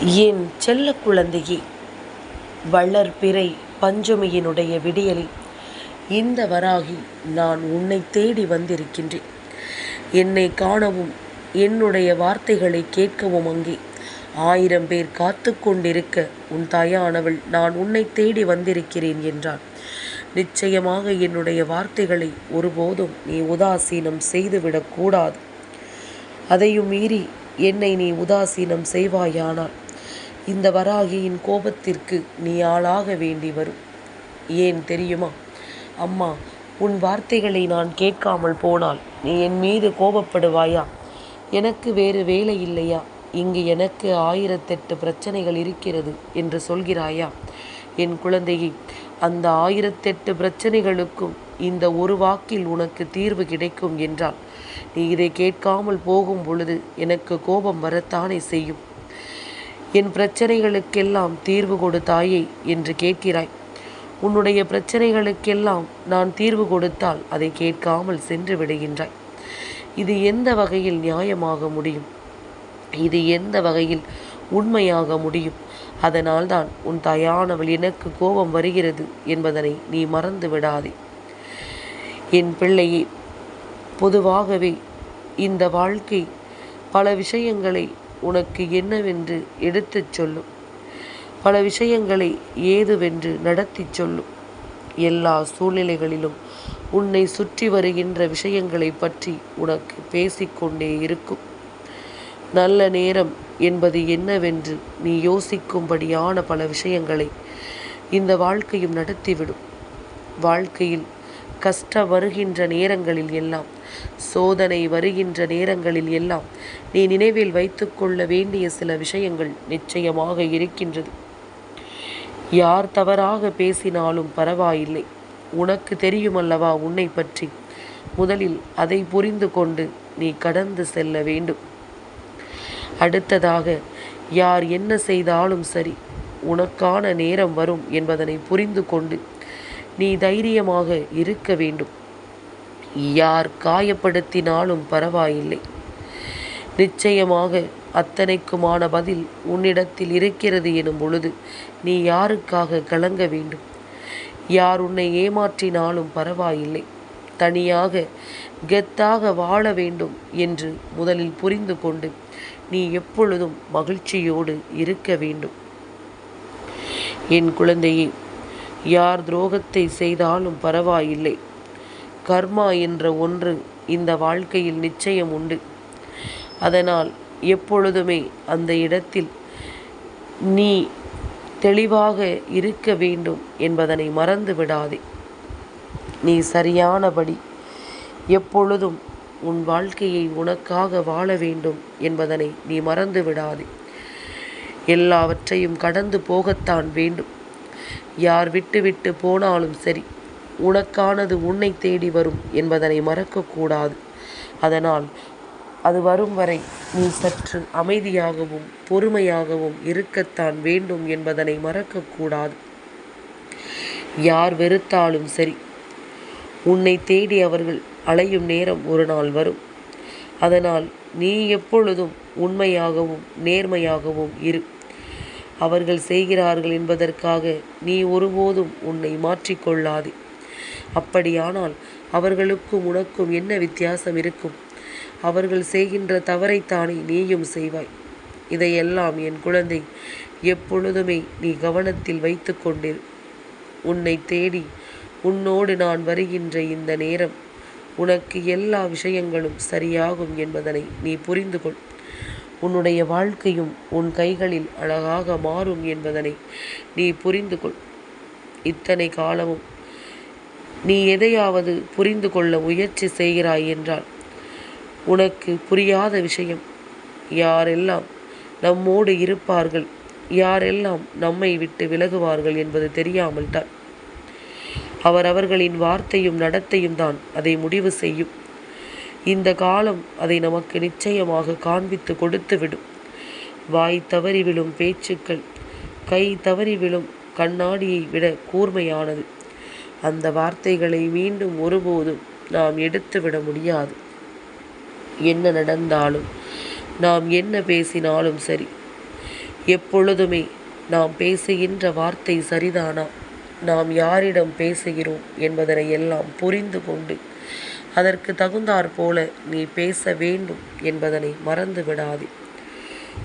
என் செல்ல குழந்தையே வளர்பிறை பஞ்சமியினுடைய விடியலில் இந்த வராகி நான் உன்னை தேடி வந்திருக்கின்றேன். என்னை காணவும் என்னுடைய வார்த்தைகளை கேட்கவும் அங்கே. ஆயிரம் பேர் காத்து கொண்டிருக்க உன் தாயானவள் நான் உன்னை தேடி வந்திருக்கிறேன் என்றான். நிச்சயமாக என்னுடைய வார்த்தைகளை ஒருபோதும் நீ உதாசீனம் செய்துவிடக்கூடாது அதையும் மீறி என்னை நீ உதாசீனம் செய்வாயானால் இந்த வராகியின் கோபத்திற்கு நீ ஆளாக வேண்டி வரும். ஏன் தெரியுமா? அம்மா உன் வார்த்தைகளை நான் கேட்காமல் போனால் நீ என் மீது கோபப்படுவாயா? எனக்கு வேறு வேலை இல்லையா? இங்கு எனக்கு ஆயிரத்தெட்டு பிரச்சனைகள் இருக்கிறது என்று சொல்கிறாயா? என் குழந்தையை அந்த ஆயிரத்தெட்டு பிரச்சனைகளுக்கும் இந்த ஒரு வாக்கில் உனக்கு தீர்வு கிடைக்கும் என்றால் நீ இதை கேட்காமல் போகும் பொழுது எனக்கு கோபம் வரத்தானே செய்யும்? என் பிரச்சனைகளுக்கெல்லாம் தீர்வு கொடு தாயே என்று கேட்கிறாய். உன்னுடைய பிரச்சனைகளுக்கெல்லாம் நான் தீர்வு கொடுத்தால் அதை கேட்காமல் சென்று விடுகின்றாய். இது எந்த வகையில் நியாயமாக முடியும்? இது எந்த வகையில் உண்மையாக முடியும்? அதனால்தான் உன் தாயானவள் எனக்கு கோபம் வருகிறது என்பதனை நீ மறந்து விடாதே. என் பிள்ளையே பொதுவாகவே இந்த வாழ்க்கை பல விஷயங்களை உனக்கு என்னவென்று எடுத்துச் சொல்லும் பல விஷயங்களை ஏதுவென்று நடத்தி சொல்லும் எல்லா சூழ்நிலைகளிலும் உன்னை சுற்றி வருகின்ற விஷயங்களை பற்றி உனக்கு பேசிக்கொண்டே இருக்கும் நல்ல நேரம் என்பது என்னவென்று நீ யோசிக்கும்படியான பல விஷயங்களை இந்த வாழ்க்கையும் நடத்திவிடும். வாழ்க்கையில் கஷ்ட வருகின்ற நேரங்களில் எல்லாம் சோதனை வருகின்ற நேரங்களில் எல்லாம் நீ நினைவில் வைத்துக்கொள்ள வேண்டிய சில விஷயங்கள் நிச்சயமாக இருக்கின்றது. யார் தவறாக பேசினாலும் பரவாயில்லை. உனக்கு தெரியுமல்லவா உன்னை பற்றி? முதலில் அதை புரிந்து கொண்டு நீ கடந்து செல்ல வேண்டும். அடுத்ததாக யார் என்ன செய்தாலும் சரி உனக்கான நேரம் வரும் என்பதனை புரிந்து கொண்டு நீ தைரியமாக இருக்க வேண்டும். யார் காயப்படுத்தினாலும் பரவாயில்லை. நிச்சயமாக அத்தனைக்குமான பதில் உன்னிடத்தில் இருக்கிறது எனும் பொழுது நீ யாருக்காக கலங்க வேண்டும்? யார் உன்னை ஏமாற்றினாலும் பரவாயில்லை. தனியாக கெத்தாக வாழ வேண்டும் என்று முதலில் புரிந்து கொண்டு நீ எப்பொழுதும் மகிழ்ச்சியோடு இருக்க வேண்டும். என் குழந்தையே யார் துரோகத்தை செய்தாலும் பரவாயில்லை. கர்மா என்ற ஒன்று இந்த வாழ்க்கையில் நிச்சயம் உண்டு. அதனால் எப்பொழுதுமே அந்த இடத்தில் நீ தெளிவாக இருக்க வேண்டும் என்பதனை மறந்து விடாதே. நீ சரியானபடி எப்பொழுதும் உன் வாழ்க்கையை உனக்காக வாழ வேண்டும் என்பதனை நீ மறந்து விடாதே. எல்லாவற்றையும் கடந்து போகத்தான் வேண்டும். யார் விட்டு விட்டு போனாலும் சரி உனக்கானது உன்னை தேடி வரும் என்பதனை மறக்கக்கூடாது. அதனால் அது வரும் வரை நீ சற்று அமைதியாகவும் பொறுமையாகவும் இருக்கத்தான் வேண்டும் என்பதனை மறக்கக்கூடாது. யார் வெறுத்தாலும் சரி உன்னை தேடி அவர்கள் அலையும் நேரம் ஒரு நாள் வரும். அதனால் நீ எப்பொழுதும் உண்மையாகவும் நேர்மையாகவும் இரு. அவர்கள் செய்கிறார்கள் என்பதற்காக நீ ஒருபோதும் உன்னை மாற்றிக்கொள்ளாதே. அப்படியானால் அவர்களுக்கும் உனக்கும் என்ன வித்தியாசம் இருக்கும்? அவர்கள் செய்கின்ற தவறைத்தானே நீயும் செய்வாய். இதையெல்லாம் என் குழந்தை எப்பொழுதுமே நீ கவனத்தில் வைத்து கொண்டிரு. உன்னை தேடி உன்னோடு நான் வருகின்ற இந்த நேரம் உனக்கு எல்லா விஷயங்களும் சரியாகும் என்பதனை நீ புரிந்து கொள் உன்னுடைய வாழ்க்கையும் உன் கைகளில் அழகாக மாறும் என்பதனை நீ புரிந்து கொள் இத்தனை காலமும் நீ எதையாவது புரிந்து கொள்ள முயற்சி செய்கிறாய் என்றால் உனக்கு புரியாத விஷயம். யாரெல்லாம் நம்மோடு இருப்பார்கள் யாரெல்லாம் நம்மை விட்டு விலகுவார்கள் என்பது தெரியாமல் தான். அவரவர்களின் வார்த்தையும் நடத்தையும் தான் அதை முடிவு செய்யும். இந்த காலம் அதை நமக்கு நிச்சயமாக காண்பித்து கொடுத்து விடும் வாய் தவறி விழும் பேச்சுக்கள் கை தவறி விழும் கண்ணாடியை விட கூர்மையானது. அந்த வார்த்தைகளை மீண்டும் ஒருபோதும் நாம் எடுத்துவிட முடியாது. என்ன நடந்தாலும் நாம் என்ன பேசினாலும் சரி எப்பொழுதுமே நாம் பேசுகின்ற வார்த்தை சரிதானா? நாம் யாரிடம் பேசுகிறோம் என்பதனை எல்லாம் புரிந்து கொண்டு அதற்கு தகுந்தாற் போல நீ பேச வேண்டும் என்பதனை மறந்து விடாதே.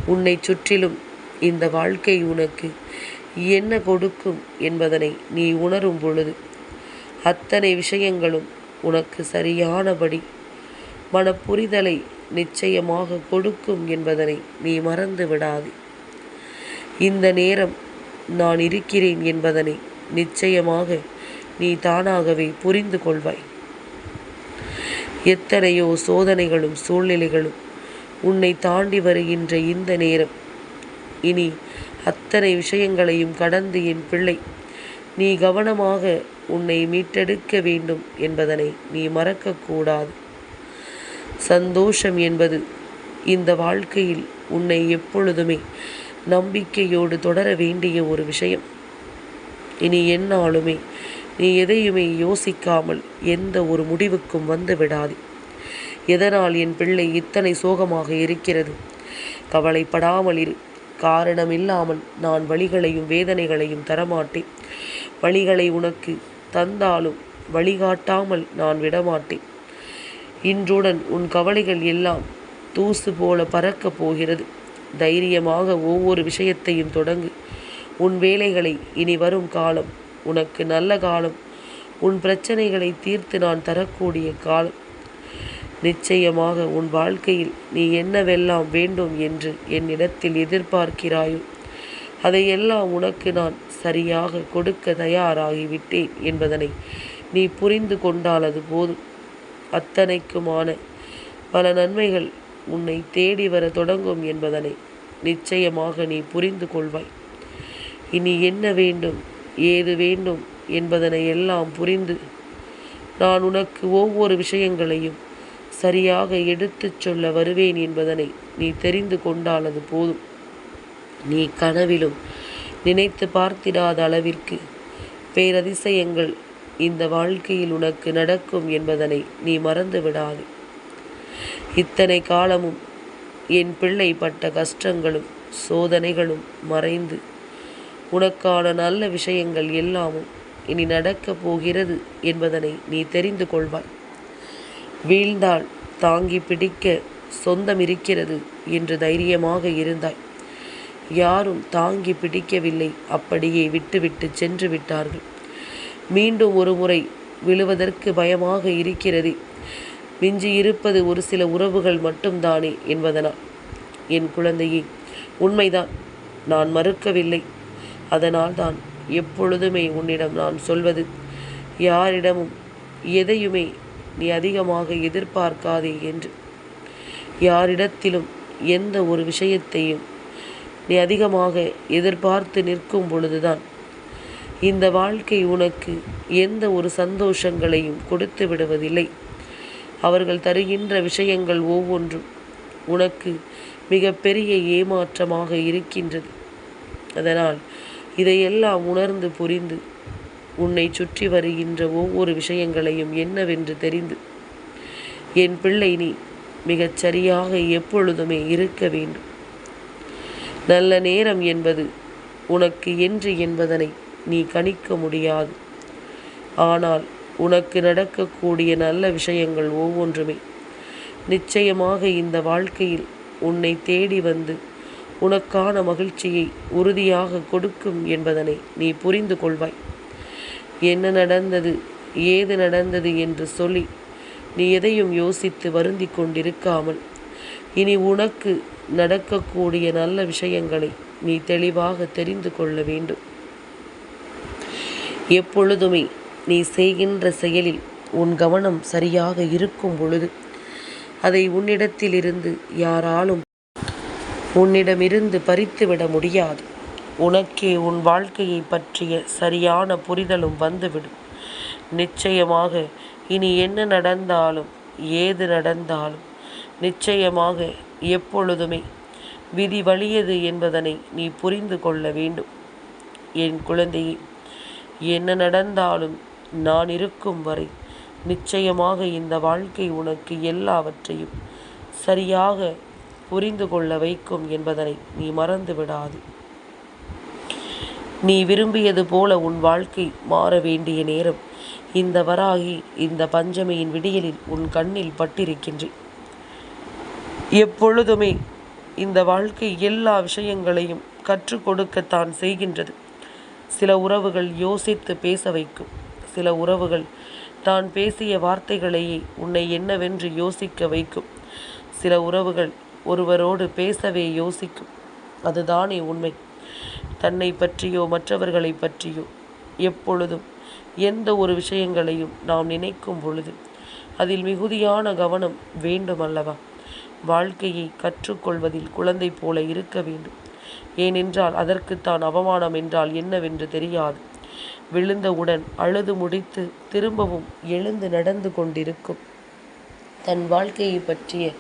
உன்னை சுற்றிலும் இந்த வாழ்க்கை உனக்கு என்ன கொடுக்கும் என்பதனை நீ உணரும் பொழுது அத்தனை விஷயங்களும் உனக்கு சரியானபடி. மனப்புரிதலை நிச்சயமாக கொடுக்கும் என்பதனை நீ மறந்து விடாதே. இந்த நேரம் நான் இருக்கிறேன் என்பதனை நிச்சயமாக நீ தானாகவே புரிந்து கொள்வாய். எத்தனையோ சோதனைகளும் சூழ்நிலைகளும் உன்னை தாண்டி வருகின்ற இந்த நேரம். இனி அத்தனை விஷயங்களையும் கடந்து என் பிள்ளை நீ கவனமாக உன்னை மீட்டெடுக்க வேண்டும் என்பதனை நீ மறக்கக்கூடாது. சந்தோஷம் என்பது இந்த வாழ்க்கையில் உன்னை எப்பொழுதுமே நம்பிக்கையோடு தொடர வேண்டிய ஒரு விஷயம். இனி என்னாலுமே நீ எதையுமே யோசிக்காமல் எந்த ஒரு முடிவுக்கும் வந்து விடாது. எதனால் என் பிள்ளை இத்தனை சோகமாக இருக்கிறது? கவலைப்படாமல் இரு காரணமில்லாமல் நான் வழிகளையும் வேதனைகளையும் தரமாட்டேன். வழிகளை உனக்கு தந்தாலும் வழிகாட்டாமல் நான் விடமாட்டேன். இன்றுடன் உன் கவலைகள் எல்லாம் தூசு போல பறக்கப் போகிறது. தைரியமாக ஒவ்வொரு விஷயத்தையும் தொடங்கு. உன் வேலைகளை இனி வரும் காலம் உனக்கு நல்ல காலம் உன் பிரச்சனைகளை தீர்த்து நான் தரக்கூடிய காலம். நிச்சயமாக உன் வாழ்க்கையில் நீ என்னவெல்லாம் வேண்டும் என்று என்னிடத்தில் எதிர்பார்க்கிறாயோ அதையெல்லாம் உனக்கு நான் சரியாக கொடுக்க தயாராகிவிட்டேன் என்பதனை நீ புரிந்து கொண்டால் அது போதும். அத்தனைக்குமான பல நன்மைகள் உன்னை தேடி வர தொடங்கும் என்பதனை நிச்சயமாக நீ புரிந்து கொள்வாய். இனி என்ன வேண்டும் ஏது வேண்டும் என்பதனை எல்லாம் புரிந்து நான் உனக்கு ஒவ்வொரு விஷயங்களையும் சரியாக எடுத்துச் சொல்ல வருவேன் என்பதனை நீ தெரிந்து கொண்டால் அது போதும். நீ கனவிலும் நினைத்து பார்த்திடாத அளவிற்கு பேரதிசயங்கள் இந்த வாழ்க்கையில் உனக்கு நடக்கும் என்பதனை நீ மறந்து விடாது இத்தனை காலமும் என் பிள்ளை பட்ட கஷ்டங்களும் சோதனைகளும் மறைந்து உனக்கான நல்ல விஷயங்கள் எல்லாமும் இனி நடக்கப் போகிறது என்பதனை நீ தெரிந்து கொள்வாய். வீழ்ந்தால் தாங்கி பிடிக்க சொந்தம் இருக்கிறது என்று தைரியமாக இருந்தாய். யாரும் தாங்கி பிடிக்கவில்லை. அப்படியே விட்டுவிட்டு சென்று விட்டார்கள். மீண்டும் ஒரு முறை விழுவதற்கு பயமாக இருக்கிறது. மிஞ்சி இருப்பது ஒரு சில உறவுகள் மட்டும்தானே என்பதனால் என் குழந்தையே உண்மைதான். நான் மறுக்கவில்லை. அதனால்தான் எப்பொழுதுமே உன்னிடம் நான் சொல்வது யாரிடமும் எதையுமே நீ அதிகமாக எதிர்பார்க்காதே என்று. யாரிடத்திலும் எந்த ஒரு விஷயத்தையும் நீ அதிகமாக எதிர்பார்த்து நிற்கும் பொழுதுதான். இந்த வாழ்க்கை உனக்கு எந்த ஒரு சந்தோஷங்களையும் கொடுத்து விடுவதில்லை. அவர்கள் தருகின்ற விஷயங்கள் ஒவ்வொன்றும் உனக்கு மிகப்பெரிய ஏமாற்றமாக இருக்கின்றது. அதனால் இதையெல்லாம் உணர்ந்து புரிந்து உன்னை சுற்றி வருகின்ற ஒவ்வொரு விஷயங்களையும் என்னவென்று தெரிந்து என் பிள்ளை நீ மிகச் சரியாக எப்பொழுதுமே இருக்க வேண்டும். நல்ல நேரம் என்பது உனக்கு என்று என்பதனை நீ கணிக்க முடியாது. ஆனால் உனக்கு நடக்கக்கூடிய நல்ல விஷயங்கள் ஒவ்வொன்றுமே. நிச்சயமாக இந்த வாழ்க்கையில் உன்னை தேடி வந்து உனக்கான மகிழ்ச்சியை உறுதியாக கொடுக்கும் என்பதனை நீ புரிந்து கொள்வாய். என்ன நடந்தது ஏது நடந்தது என்று சொல்லி நீ எதையும் யோசித்து வருந்தி கொண்டிருக்காமல் இனி உனக்கு நடக்கக்கூடிய நல்ல விஷயங்களை நீ தெளிவாக தெரிந்து கொள்ள வேண்டும். எப்பொழுதுமே நீ செய்கின்ற செயலில் உன் கவனம் சரியாக இருக்கும் பொழுது அதை உன்னிடத்திலிருந்து யாராலும் உன்னிடமிருந்து பறித்துவிட முடியாது. உனக்கே உன் வாழ்க்கையை பற்றிய சரியான புரிதலும் வந்துவிடும். நிச்சயமாக இனி என்ன நடந்தாலும் ஏது நடந்தாலும் நிச்சயமாக எப்பொழுதுமே. விதி வலியது என்பதனை நீ புரிந்து கொள்ள வேண்டும். என் குழந்தையே என்ன நடந்தாலும் நான் இருக்கும் வரை நிச்சயமாக இந்த வாழ்க்கை உனக்கு எல்லாவற்றையும் சரியாக புரிந்து கொள்ள வைக்கும் என்பதனை நீ மறந்து விடாது. நீ விரும்பியது போல உன் வாழ்க்கை மாற வேண்டிய நேரம் இந்த வராகி இந்த பஞ்சமியின் விடியலில் உன் கண்ணில் பட்டிருக்கின்றேன். எப்பொழுதுமே இந்த வாழ்க்கை எல்லா விஷயங்களையும் கற்றுக் கொடுக்கத்தான் செய்கின்றது. சில உறவுகள் யோசித்து பேச வைக்கும். சில உறவுகள் தான் பேசிய வார்த்தைகளையே உன்னை என்னவென்று யோசிக்க வைக்கும். சில உறவுகள் ஒருவரோடு பேசவே யோசிக்கும். அதுதானே உண்மை. தன்னை பற்றியோ மற்றவர்களை பற்றியோ எப்பொழுதும் எந்த ஒரு விஷயங்களையும் நாம் நினைக்கும் பொழுது அதில் மிகுதியான கவனம் வேண்டும் அல்லவா வாழ்க்கையை கற்றுக்கொள்வதில் குழந்தை போல இருக்க வேண்டும். ஏனென்றால் அதற்குத்தான் அவமானம் என்றால் என்னவென்று தெரியாது. விழுந்தவுடன் அழுது முடித்து திரும்பவும் எழுந்து நடந்து கொண்டிருக்கும். தன் வாழ்க்கையை பற்றிய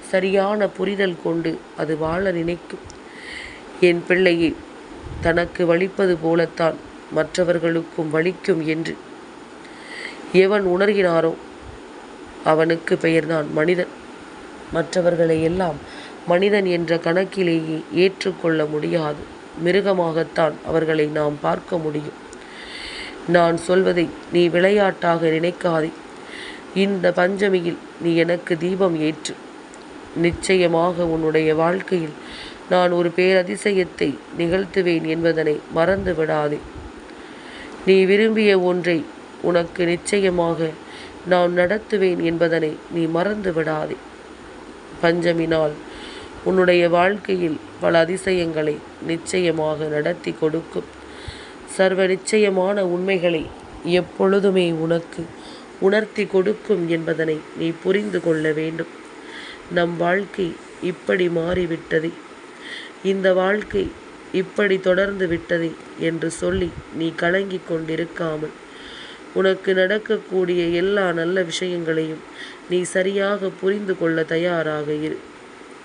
சரியான புரிதல் கொண்டு அது வாழ நினைக்கும். என் பிள்ளையை தனக்கு வலிப்பது போலத்தான் மற்றவர்களுக்கும் வலிக்கும் என்று. எவன் உணர்கிறாரோ அவனுக்கு பெயர்தான் மனிதன். மற்றவர்களை எல்லாம் மனிதன் என்ற கணக்கிலேயே ஏற்றுக்கொள்ள முடியாது. மிருகமாகத்தான் அவர்களை நாம் பார்க்க முடியும். நான் சொல்வதை நீ விளையாட்டாக நினைக்காதே. இந்த பஞ்சமியில் நீ எனக்கு தீபம் ஏற்று. நிச்சயமாக உன்னுடைய வாழ்க்கையில் நான் ஒரு பேரதிசயத்தை நிகழ்த்துவேன் என்பதனை மறந்து விடாதே. நீ விரும்பிய ஒன்றை உனக்கு நிச்சயமாக நான் நடத்துவேன் என்பதனை நீ மறந்து விடாதே. பஞ்சமி நாள் உன்னுடைய வாழ்க்கையில் பல அதிசயங்களை நிச்சயமாக நடத்தி கொடுக்கும். சர்வ நிச்சயமான உண்மைகளை எப்பொழுதுமே உனக்கு உணர்த்தி கொடுக்கும் என்பதனை நீ புரிந்து கொள்ள வேண்டும். நம் வாழ்க்கை இப்படி மாறிவிட்டதே. இந்த வாழ்க்கை இப்படி தொடர்ந்து விட்டதே என்று சொல்லி நீ கலங்கிக் கொண்டிருக்காமல் உனக்கு நடக்கக்கூடிய எல்லா நல்ல விஷயங்களையும் நீ சரியாக புரிந்து கொள்ள தயாராக இரு.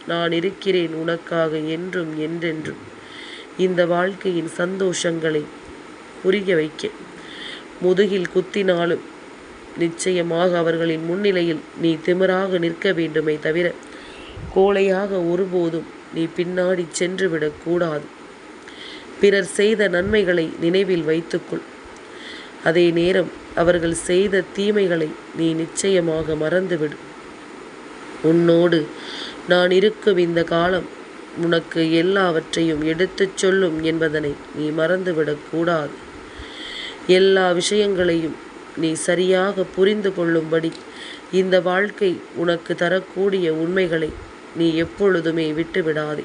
நான் இருக்கிறேன் உனக்காக என்றும் என்றென்றும். இந்த வாழ்க்கையின் சந்தோஷங்களை புரிய வைக்க. முதுகில் குத்தினாலும் நிச்சயமாக அவர்களின் முன்னிலையில் நீ திமிராக நிற்க வேண்டுமே தவிர கோழையாக ஒருபோதும் நீ பின்னாடி சென்றுவிடக் கூடாது. பிறர் செய்த நன்மைகளை நினைவில் வைத்துக்கொள். அதே நேரம் அவர்கள் செய்த தீமைகளை நீ நிச்சயமாக மறந்துவிடு. உன்னோடு நான் இருக்கும் இந்த காலம் உனக்கு எல்லாவற்றையும் எடுத்துச் சொல்லும் என்பதனை நீ மறந்துவிடக் கூடாது. எல்லா விஷயங்களையும் நீ சரியாக புரிந்து கொள்ளும்படி இந்த வாழ்க்கை உனக்கு தரக்கூடிய உண்மைகளை நீ எப்பொழுதுமே விட்டுவிடாதே.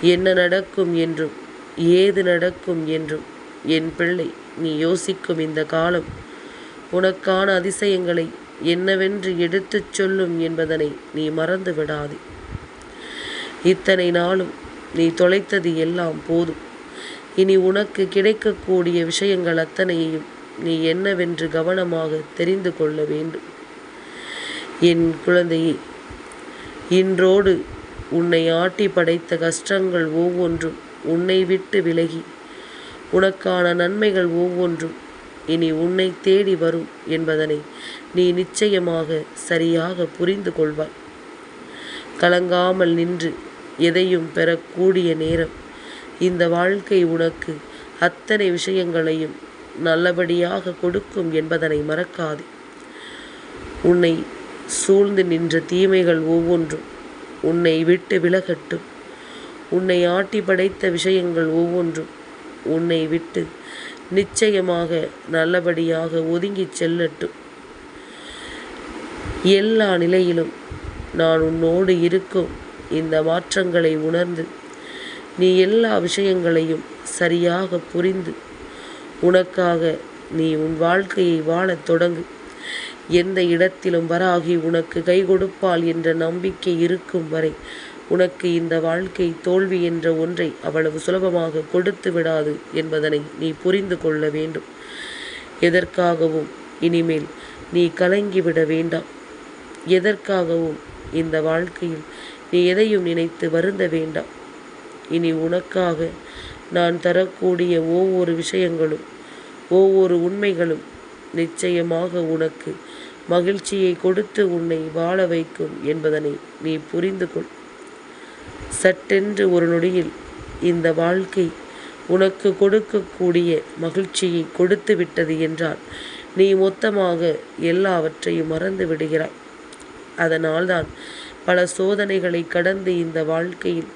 என்ன நடக்கும் என்றும் ஏது நடக்கும் என்றும் என் பிள்ளை நீ யோசிக்கும் இந்த காலம். உனக்கான அதிசயங்களை என்னவென்று எடுத்துச் சொல்லும் என்பதனை நீ மறந்து விடாதே. இத்தனை நாளும் நீ தொலைத்தது எல்லாம் போதும். இனி உனக்கு கிடைக்கக்கூடிய விஷயங்கள் அத்தனையையும் நீ என்னவென்று கவனமாக தெரிந்து கொள்ள வேண்டும். என் குழந்தையே இன்றோடு உன்னை ஆட்டி படைத்த கஷ்டங்கள் ஒவ்வொன்றும் உன்னை விட்டு விலகி உனக்கான நன்மைகள் ஒவ்வொன்றும் இனி உன்னை தேடி வரும் என்பதனை நீ நிச்சயமாக சரியாக புரிந்து கொள்வாய். கலங்காமல் நின்று எதையும் பெறக்கூடிய நேரம். இந்த வாழ்க்கை உனக்கு அத்தனை விஷயங்களையும் நல்லபடியாக கொடுக்கும் என்பதனை மறக்காது. உன்னை சூழ்ந்து நின்ற தீமைகள் ஒவ்வொன்றும் உன்னை விட்டு விலகட்டும். உன்னை ஆட்டி படைத்த விஷயங்கள் ஒவ்வொன்றும் உன்னை விட்டு நிச்சயமாக நல்லபடியாக ஒதுங்கி செல்லட்டும். எல்லா நிலையிலும் நான் உன்னோடு இருக்கும். இந்த மாற்றங்களை உணர்ந்து நீ எல்லா விஷயங்களையும் சரியாக புரிந்து உனக்காக நீ உன் வாழ்க்கையை வாழத் தொடங்கு. எந்த இடத்திலும் வராகி உனக்கு கை கொடுப்பாள் என்ற நம்பிக்கை இருக்கும் வரை உனக்கு இந்த வாழ்க்கை தோல்வி என்ற ஒன்றை அவ்வளவு சுலபமாக கொடுத்து விடாது என்பதனை நீ புரிந்து கொள்ள வேண்டும். எதற்காகவும்? இனிமேல் நீ கலங்கிவிட வேண்டாம். எதற்காகவும்? இந்த வாழ்க்கையில் நீ எதையும் நினைத்து வருந்த வேண்டாம். இனி உனக்காக நான் தரக்கூடிய ஒவ்வொரு விஷயங்களும் ஒவ்வொரு உண்மைகளும் நிச்சயமாக உனக்கு மகிழ்ச்சியை கொடுத்து உன்னை வாழ வைக்கும் என்பதனை நீ புரிந்து கொள். சட்டென்று ஒரு நொடியில் இந்த வாழ்க்கை உனக்கு கொடுக்கக்கூடிய மகிழ்ச்சியை கொடுத்து விட்டது என்றால் நீ மொத்தமாக எல்லாவற்றையும் மறந்து விடுகிறாய். அதனால்தான் பல சோதனைகளை கடந்து இந்த வாழ்க்கையில்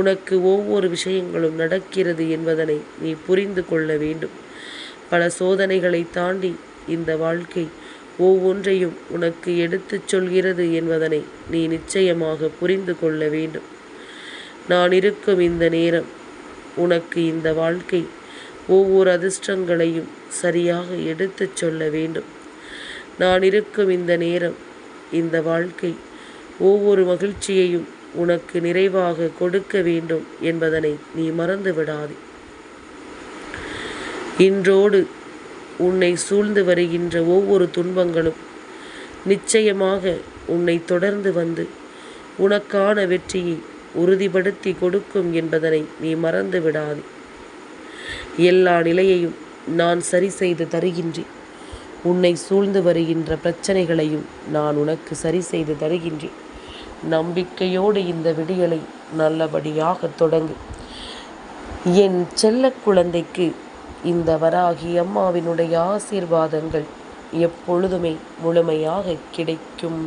உனக்கு ஒவ்வொரு விஷயங்களும் நடக்கிறது என்பதனை நீ புரிந்து கொள்ள வேண்டும். பல சோதனைகளை தாண்டி இந்த வாழ்க்கை ஒவ்வொன்றையும் உனக்கு எடுத்துச் சொல்கிறது என்பதனை நீ நிச்சயமாக புரிந்து கொள்ள வேண்டும். நான் இருக்கும் இந்த நேரம் உனக்கு இந்த வாழ்க்கை ஒவ்வொரு அதிர்ஷ்டங்களையும் சரியாக எடுத்துச் சொல்ல வேண்டும். நான் இருக்கும் இந்த நேரம் இந்த வாழ்க்கை ஒவ்வொரு மகிழ்ச்சியையும் உனக்கு நிறைவாக கொடுக்க வேண்டும் என்பதனை நீ மறந்து விடாதே. இன்றோடு உன்னை சூழ்ந்து வருகின்ற ஒவ்வொரு துன்பங்களும் நிச்சயமாக உன்னை தொடர்ந்து வந்து உனக்கான வெற்றியை உறுதிப்படுத்தி கொடுக்கும் என்பதனை நீ மறந்து விடாது. எல்லா நிலையையும் நான் சரி செய்து தருகின்றேன். உன்னை சூழ்ந்து வருகின்ற பிரச்சனைகளையும் நான் உனக்கு சரி செய்து தருகின்றேன். நம்பிக்கையோடு இந்த விடியலை நல்லபடியாக தொடங்கு. என் செல்ல குழந்தைக்கு இந்த வராகி அம்மாவினுடைய ஆசீர்வாதங்கள் எப்பொழுதுமே முழுமையாக கிடைக்கும்.